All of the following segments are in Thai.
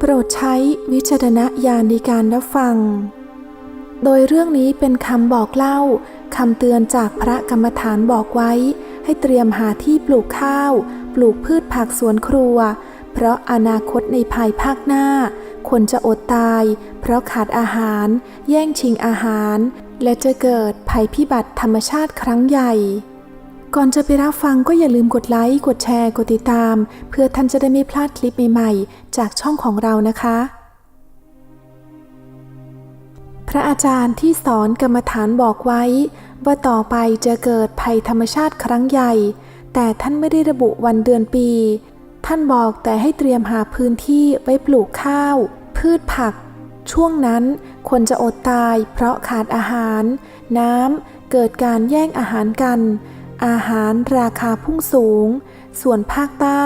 โปรดใช้วิจารณญาณในการรับฟัง โดยเรื่องนี้เป็นคำบอกเล่าคำเตือนจากพระกรรมฐานบอกไว้ ให้เตรียมหาที่ปลูกข้าว ปลูกพืชผักสวนครัว เพราะอนาคตในภายภาคหน้า คนจะอดตาย เพราะขาดอาหาร แย่งชิงอาหาร และจะเกิดภัยพิบัติธรรมชาติครั้งใหญ่ ก่อนจะไปรับฟังก็อย่าลืมกดไลค์ กดแชร์ กดติดตาม เพื่อท่านจะได้ไม่พลาดคลิปใหม่ๆ จากช่องของเรานะคะ พระอาจารย์ที่สอนกรรมฐานบอกไว้ ว่าต่อไปจะเกิดภัยธรรมชาติครั้งใหญ่ แต่ท่านไม่ได้ระบุวันเดือนปี ท่านบอกแต่ให้เตรียมหาพื้นที่ไว้ปลูกข้าว พืชผัก ช่วงนั้นคนจะอดตายเพราะขาดอาหาร น้ำเกิดการแย่งอาหารกัน อาหารราคาพุ่งสูง ส่วนภาคใต้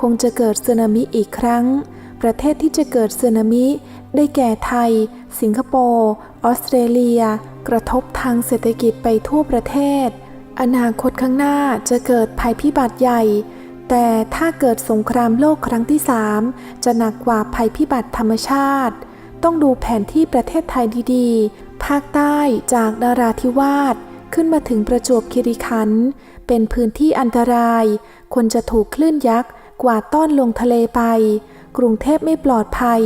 คงจะเกิดสึนามิอีกครั้ง ประเทศที่จะเกิดสึนามิ ได้แก่ไทย สิงคโปร์ ออสเตรเลีย กระทบทางเศรษฐกิจไปทั่วประเทศ อนาคตข้างหน้าจะเกิดภัยพิบัติใหญ่ แต่ถ้าเกิดสงครามโลกครั้งที่สามจะหนักกว่าภัยพิบัติธรรมชาติ ต้องดูแผนที่ประเทศไทยดีๆ ภาคใต้จากนาราธิวาส ขึ้นมาถึงประจวบคีรีขันธ์เป็นพื้นที่อันตราย คนจะถูกคลื่นยักษ์กวาดต้อนลงทะเลไป กรุงเทพไม่ปลอดภัย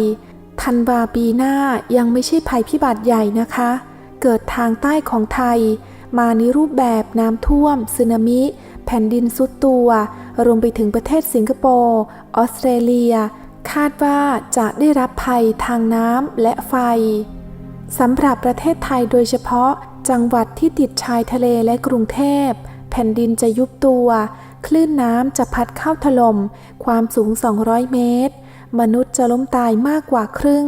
ธันวาปีหน้ายังไม่ใช่ภัยพิบัติใหญ่นะคะ เกิดทางใต้ของไทย มาในรูปแบบน้ำท่วมสึนามิ แผ่นดินซุดตัว รวมไปถึงประเทศสิงคโปร์ออสเตรเลีย คาดว่าจะได้รับภัยทางน้ำและไฟสำหรับประเทศไทยโดยเฉพาะ จังหวัดที่ติดชายทะเลและกรุงเทพ แผ่นดินจะยุบตัว คลื่นน้ำจะพัดเข้าถล่ม ความสูง 200 เมตร มนุษย์จะล้มตายมากกว่าครึ่ง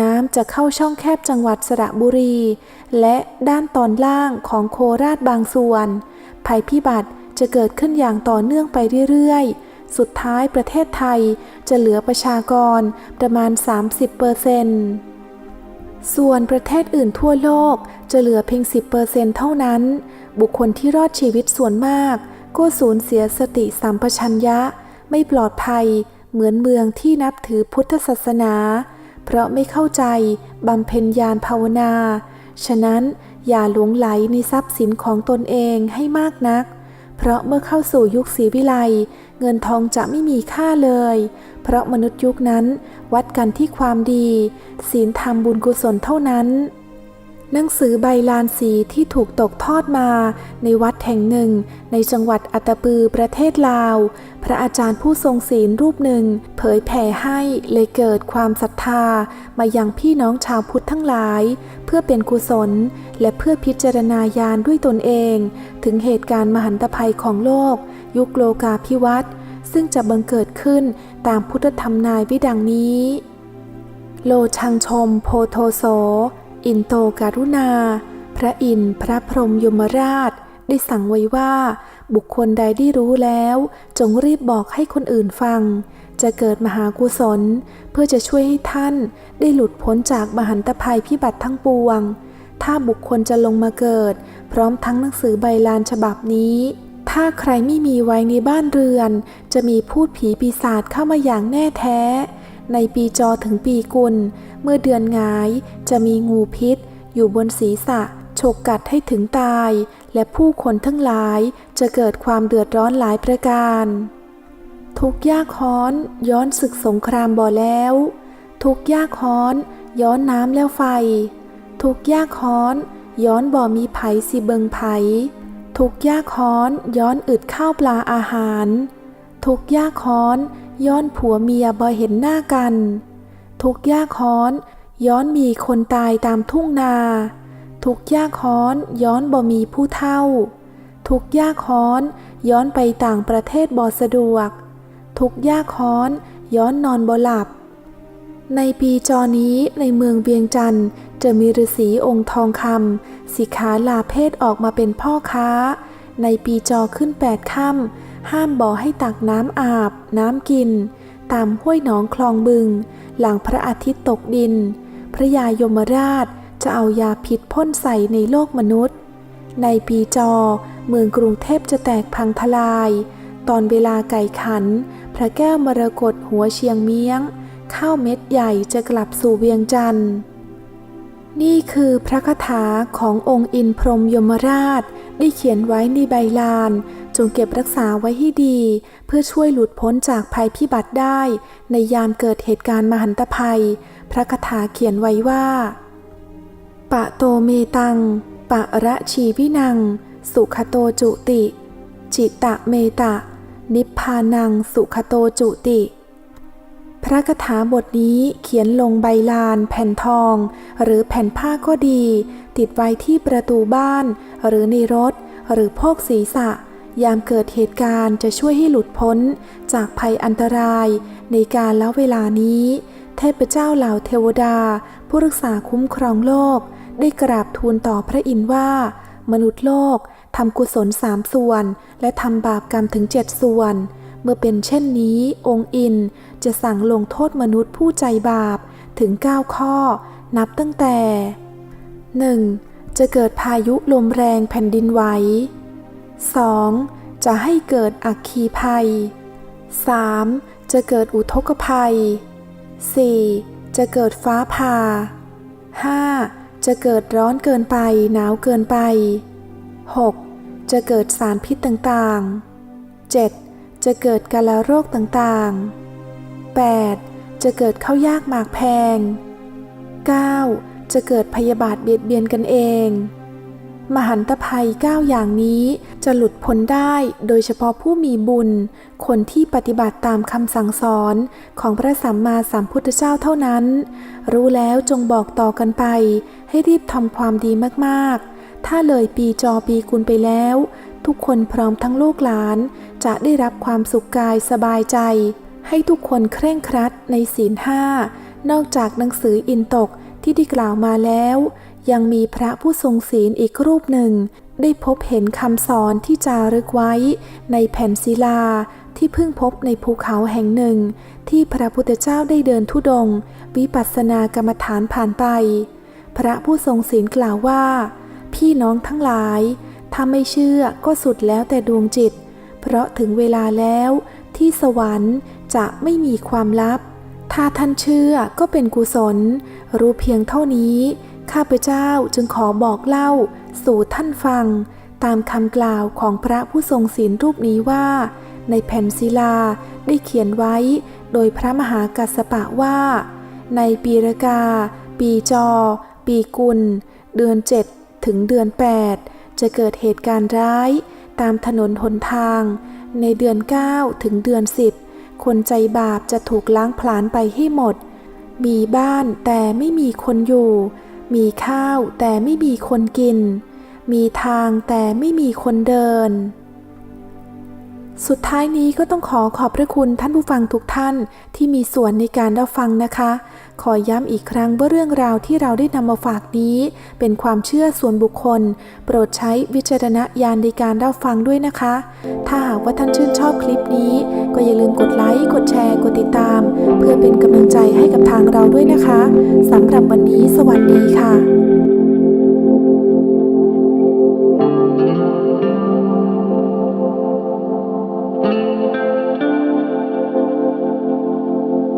น้ำจะเข้าช่องแคบจังหวัดสระบุรี และด้านตอนล่างของโคราชบางส่วน ภัยพิบัติจะเกิดขึ้นอย่างต่อเนื่องไปเรื่อยๆ สุดท้ายประเทศไทยจะเหลือประชากรประมาณ 30%เปอร์เซ็นต์ ส่วนประเทศอื่นทั่วโลกจะเหลือเพียง 10%เท่านั้น บุคคลที่รอดชีวิตส่วนมาก ก็สูญเสียสติสัมปชัญญะ ไม่ปลอดภัย เหมือนเมืองที่นับถือพุทธศาสนา เพราะไม่เข้าใจบำเพ็ญญาณภาวนา ฉะนั้นอย่าหลงไหลในทรัพย์สินของตนเองให้มากนัก เพราะเมื่อเข้าสู่ยุคศรีวิไล เงินทองจะไม่มีค่าเลย เพราะมนุษย์ยุคนั้นวัดกันที่ความดี ศีลธรรมบุญกุศลเท่านั้น หนังสือใบลานสีที่ถูกตกทอดมาในวัดแห่งหนึ่ง ในจังหวัดอัตตปือประเทศลาว พระอาจารย์ผู้ทรงศีลรูปหนึ่ง เผยแผ่ให้เลยเกิดความศรัทธา มายังพี่น้องชาวพุทธทั้งหลาย เพื่อเป็นกุศล และเพื่อพิจารณาญาณด้วยตนเอง ถึงเหตุการณ์มหันตภัยของโลก ยุคโลกาภิวัตน์ซึ่งจะบังเกิดขึ้นตามพุทธธรรมนายวิดังนี้ โลชังชมโพโทโส อินโตการุณา พระอินทร์พระพรหมยมราช ได้สั่งไว้ว่า บุคคลใดได้รู้แล้ว จงรีบบอกให้คนอื่นฟัง จะเกิดมหากุศล เพื่อจะช่วยให้ท่านได้หลุดพ้นจากมหันตภัยพิบัติทั้งปวง ถ้าบุคคลจะลงมาเกิด พร้อมทั้งหนังสือใบลานฉบับนี้ ถ้าใครไม่มีไว้ในบ้านเรือน จะมีพูดผีปีศาจเข้ามาอย่างแน่แท้ ในปีจอถึงปีกุล เมื่อเดือนงาย จะมีงูพิษ อยู่บนศีรษะฉกกัดให้ถึงตาย และผู้คนทั้งหลายจะเกิดความเดือดร้อนหลายประการ ทุกยากฮ้อนย้อนศึกสงครามบ่อแล้ว ทุกยากฮ้อนย้อนน้ำแล้วไฟ ทุกยากฮ้อนย้อนบ่อมีไผสิเบิงไผ ทุกยากฮ้อนย้อนอึดข้าวปลาอาหาร ทุกยากฮ้อนย้อนผัวเมียบ่เห็นหน้ากัน ทุกยากฮ้อนย้อนมีคนตายตามทุ่งนา ทุกยากฮ้อนย้อนบ่มีผู้เฒ่า ทุกยากฮ้อนย้อนไปต่างประเทศบ่สะดวก ทุกยากฮ้อนย้อนนอนบ่หลับ ในปีจอนี้ในเมืองเวียงจันทร์จะมีฤาษีองค์ทองคำสิขาลาเพศออกมาเป็นพ่อค้า ในปีจอขึ้นแปดค่ำห้ามบ่อให้ตักน้ำอาบ น้ำกิน ตามห้วยหนองคลองบึง หลังพระอาทิตย์ตกดิน พระยายมราชจะเอายาพิษพ่นใส่ในโลกมนุษย์ ในปีจอ เมืองกรุงเทพจะแตกพังทลาย ตอนเวลาไก่ขัน พระแก้วมรกตหัวเชียงเมียง ข้าวเม็ดใหญ่จะกลับสู่เวียงจันทร์ นี่คือพระคาถาขององค์อินพรหมยมราช ได้เขียนไว้ในใบลาน จงเก็บรักษาไว้ให้ดี เพื่อช่วยหลุดพ้นจากภัยพิบัติได้ ในยามเกิดเหตุการณ์มหันตภัย พระคาถาเขียนไว้ว่า ปะโตเมตัง ปะระชีวินัง สุขโตจุติ จิตะเมตะ นิพพานังสุขโตจุติ พระคาถาบทนี้เขียนลงใบลานแผ่นทอง หรือแผ่นผ้าก็ดี ติดไว้ที่ประตูบ้าน หรือในรถ หรือพกศีรษะ ยามเกิดเหตุการณ์จะช่วยให้หลุดพ้น จากภัยอันตราย ในการแล้วเวลานี้ เทพเจ้าเหล่าเทวดา ผู้รักษาคุ้มครองโลก ได้กราบทูลต่อพระอินทร์ว่า มนุษย์โลกทำกุศลสามส่วน และทำบาปกรรมถึงเจ็ดส่วน มื่อเป็นเช่นนี้องค์อินจะสั่งลงโทษมนุษย์ผู้ใจบาปถึง 9 ข้อ นับตั้งแต่ 1. จะเกิดพายุลมแรงแผ่นดินไหว 2. จะให้เกิดอัคคีภัย 3. จะเกิดอุทกภัย 4. จะเกิดฟ้าผ่า 5. จะเกิดร้อนเกินไปหนาวเกินไป 6. จะเกิดสารพิษต่างๆ 7. จะเกิดกาลโรคต่างๆ 8. จะเกิดข้าวยากหมากแพง 9. จะเกิดพยาบาทเบียดเบียนกันเอง มหันตภัย 9 อย่างนี้จะหลุดพ้นได้โดยเฉพาะผู้มีบุญ คนที่ปฏิบัติตามคำสั่งสอนของพระสัมมาสัมพุทธเจ้าเท่านั้น รู้แล้วจงบอกต่อกันไป ให้รีบทำความดีมากๆ ถ้าเลยปีจอปีกุลไปแล้ว ทุกคนพร้อมทั้งลูกหลาน จะได้รับความสุขกายสบายใจ ให้ทุกคนเคร่งครัดในศีลห้านอกจากหนังสืออินตกที่ได้กล่าวมาแล้ว ยังมีพระผู้ทรงศีลอีกรูปหนึ่ง ได้พบเห็นคำสอนที่จารึกไว้ ในแผ่นศิลาที่เพิ่งพบในภูเขาแห่งหนึ่ง ที่พระพุทธเจ้าได้เดินทุดง วิปัสสนากรรมฐานผ่านไป พระผู้ทรงศีลกล่าวว่า พี่น้องทั้งหลาย ถ้าไม่เชื่อก็สุดแล้วแต่ดวงจิต เพราะถึงเวลาแล้วที่สวรรค์จะไม่มีความลับ ถ้าท่านเชื่อก็เป็นกุศล รู้เพียงเท่านี้ ข้าพเจ้าจึงขอบอกเล่า สู่ท่านฟัง ตามคำกล่าวของพระผู้ทรงศีลรูปนี้ว่า ในแผ่นศิลาได้เขียนไว้โดยพระมหากัสสปะว่า ในปีรกา ปีจอ ปีกุล เดือนเจ็ดถึงเดือน8 จะเกิดเหตุการณ์ร้าย ตามถนนหนทาง ในเดือน 9 ถึงเดือน 10 คนใจบาปจะถูกล้างผลาญไปให้หมด มีบ้านแต่ไม่มีคนอยู่ มีข้าวแต่ไม่มีคนกิน มีทางแต่ไม่มีคนเดิน สุดท้ายนี้ก็ต้องขอขอบพระคุณท่านผู้ฟังทุกท่านที่มีส่วนในการรับฟังนะคะ ขอย้ำอีกครั้งว่าเรื่องราวที่เราได้นำมาฝากนี้ เป็นความเชื่อส่วนบุคคล โปรดใช้วิจารณญาณในการรับฟังด้วยนะคะ ถ้าหากว่าท่านชื่นชอบคลิปนี้ ก็อย่าลืมกดไลค์กดแชร์กดติดตาม เพื่อเป็นกำลังใจให้กับทางเราด้วยนะคะสำหรับวันนี้สวัสดีค่ะ